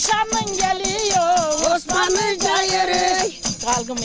akşamın geliyor Osmanlıca yürü. Kalkın